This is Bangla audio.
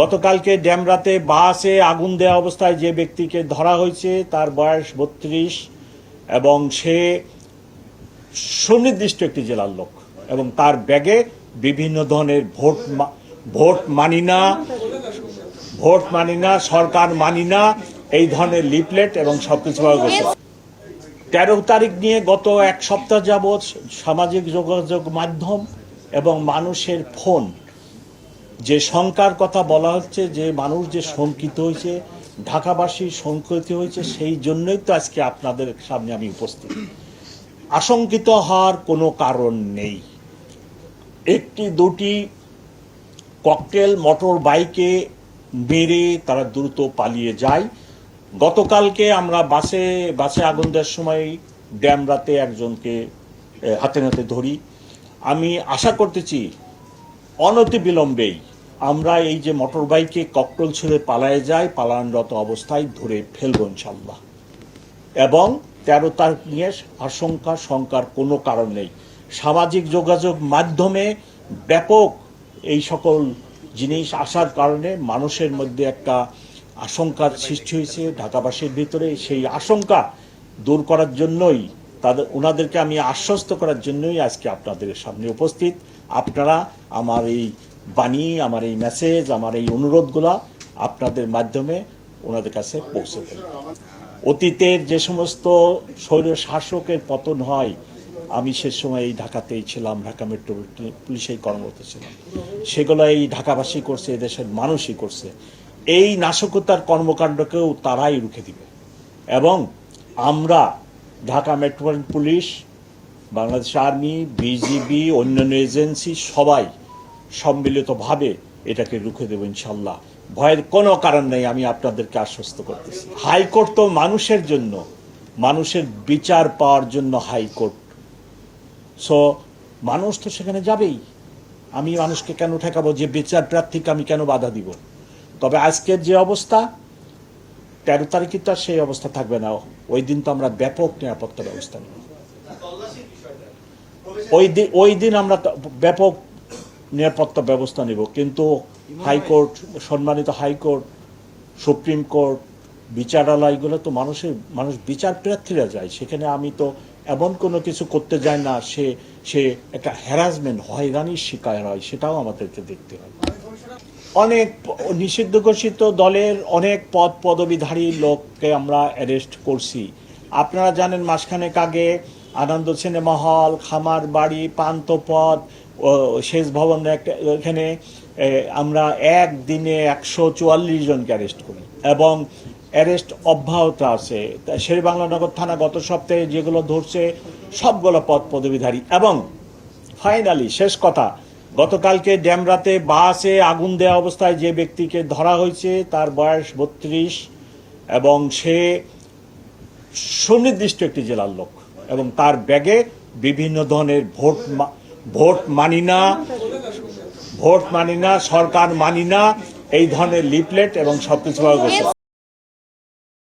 গতকালকে ড্যামরাতে বাসে আগুন দেওয়া অবস্থায় যে ব্যক্তিকে ধরা হয়েছে, তার বয়স বত্রিশ এবং সে সুনির্দিষ্ট একটি জেলার লোক এবং তার ব্যাগে বিভিন্ন ধরনের ভোট ভোট মানি না ভোট মানি না সরকার মানি না এই ধরনের লিফলেট এবং সবকিছু পাওয়া গেছে। তেরো তারিখ নিয়ে গত এক সপ্তাহ যাবৎ সামাজিক যোগাযোগ মাধ্যম এবং মানুষের ফোন যে শঙ্কার কথা বলা হচ্ছে, যে মানুষ যে শঙ্কিত হয়েছে, ঢাকাবাসী শঙ্কিত হয়েছে, সেই জন্যই তো আজকে আপনাদের সামনে আমি উপস্থিত। আশঙ্কিত হওয়ার কোনো কারণ নেই। একটি, দুটি ককটেল মোটর বাইকে মেরে তারা দ্রুত পালিয়ে যায়। গতকালকে আমরা বাসে বাসে আগুন দেওয়ার সময় ড্যাম রাতে একজনকে হাতে নাতে ধরি। আমি আশা করতেছি অনতি বিলম্বেই আমরা এই যে মোটর বাইকে ককটেল ছেড়ে পালায় যায় পালানরত অবস্থায় ধরে ফেলব ইনশাল্লাহ এবং তেরো তারিখ নিয়ে আশঙ্কা, শঙ্কার কোনো কারণ নেই। সামাজিক যোগাযোগ মাধ্যমে ব্যাপক এই সকল জিনিস আসার কারণে মানুষের মধ্যে একটা আশঙ্কার সৃষ্টি হয়েছে। ঢাকাবাসীর ভিতরে সেই আশঙ্কা দূর করার জন্যই, তাদের ওনাদেরকে আমি আশ্বস্ত করার জন্যই আজকে আপনাদের সামনে উপস্থিত। আপনারা আমার এই বাণী, আমার এই মেসেজ আমার এই অনুরোধগুলা আপনাদের মাধ্যমে ওনাদের কাছে পৌঁছে দেবেন অতীতের যে সমস্ত স্বৈর শাসকের পতন হয়, আমি সে সময় এই ঢাকাতেই ছিলাম, ঢাকা মেট্রো পুলিশেই কর্মরত ছিলাম। সেগুলো এই ঢাকাবাসী করছে, এদেশের মানুষই করছে। এই নাশকতার কর্মকাণ্ডকেও তারাই রুখে দিবে। এবং আমরা Dhaka metropolitan police, Bangladesh army, BGB, অন্যান্য এজেন্সি সবাই সম্মিলিতভাবে এটাকে রুখে দেবো ইনশাল্লাহ ভয়ের কোনো কারণ নেই, আমি আপনাদেরকে আশ্বস্ত করতেছি। হাইকোর্ট তো মানুষের জন্য, মানুষের বিচার পাওয়ার জন্য হাইকোর্ট। সো মানুষ তো সেখানে যাবেই। আমি মানুষকে কেন ঠেকাবো? যে বিচার প্রার্থীকে আমি কেন বাধা দিব? তবে আজকের যে অবস্থা, তেরো তারিখে তো সেই অবস্থা থাকবে না। ওই দিন তো আমরা ব্যাপক নিরাপত্তা ব্যবস্থা নেব। ওই দিন ওই দিন আমরা ব্যাপক নিরাপত্তা ব্যবস্থা নেব। কিন্তু হাইকোর্ট, সম্মানিত হাইকোর্ট, সুপ্রিম কোর্ট বিচারালয়গুলো তো মানুষের, মানুষ বিচার প্রার্থীরা যায়। সেখানে আমি তো এমন কোনো কিছু করতে যায় না, সে সে একটা হ্যারাসমেন্ট হয়রানির শিকার হয়, সেটাও আমাদেরকে দেখতে হয় অনেক নিষিদ্ধ ঘোষিত দলের অনেক পদ পদবিধারী লোককে আমরা অ্যারেস্ট করছি। আপনারা জানেন মাসখানেক আগে আনন্দ সিনেমা হল খামার বাড়ি পান্তপথ ও শেষ ভবন একটা এখানে আমরা একদিনে একশো চুয়াল্লিশ জনকে অ্যারেস্ট করি। এবং অ্যারেস্ট অব্যাহত আছে। শের বাংলানগর থানা গত সপ্তাহে যেগুলো ধরছে, সবগুলো পদ পদবিধারী। এবং ফাইনালি শেষ কথা, গতকালকে ড্যামরাতে বাসে আগুন দেওয়া অবস্থায় যে ব্যক্তিকে ধরা হয়েছে, তার বয়স বত্রিশ, এবং সে সুনির্দিষ্ট একটি জেলার লোক। এবং তার ব্যাগে বিভিন্ন ধরনের ভোট ভোট মানি না ভোট মানি না সরকার মানি না এই ধরনের লিফলেট এবং সবকিছু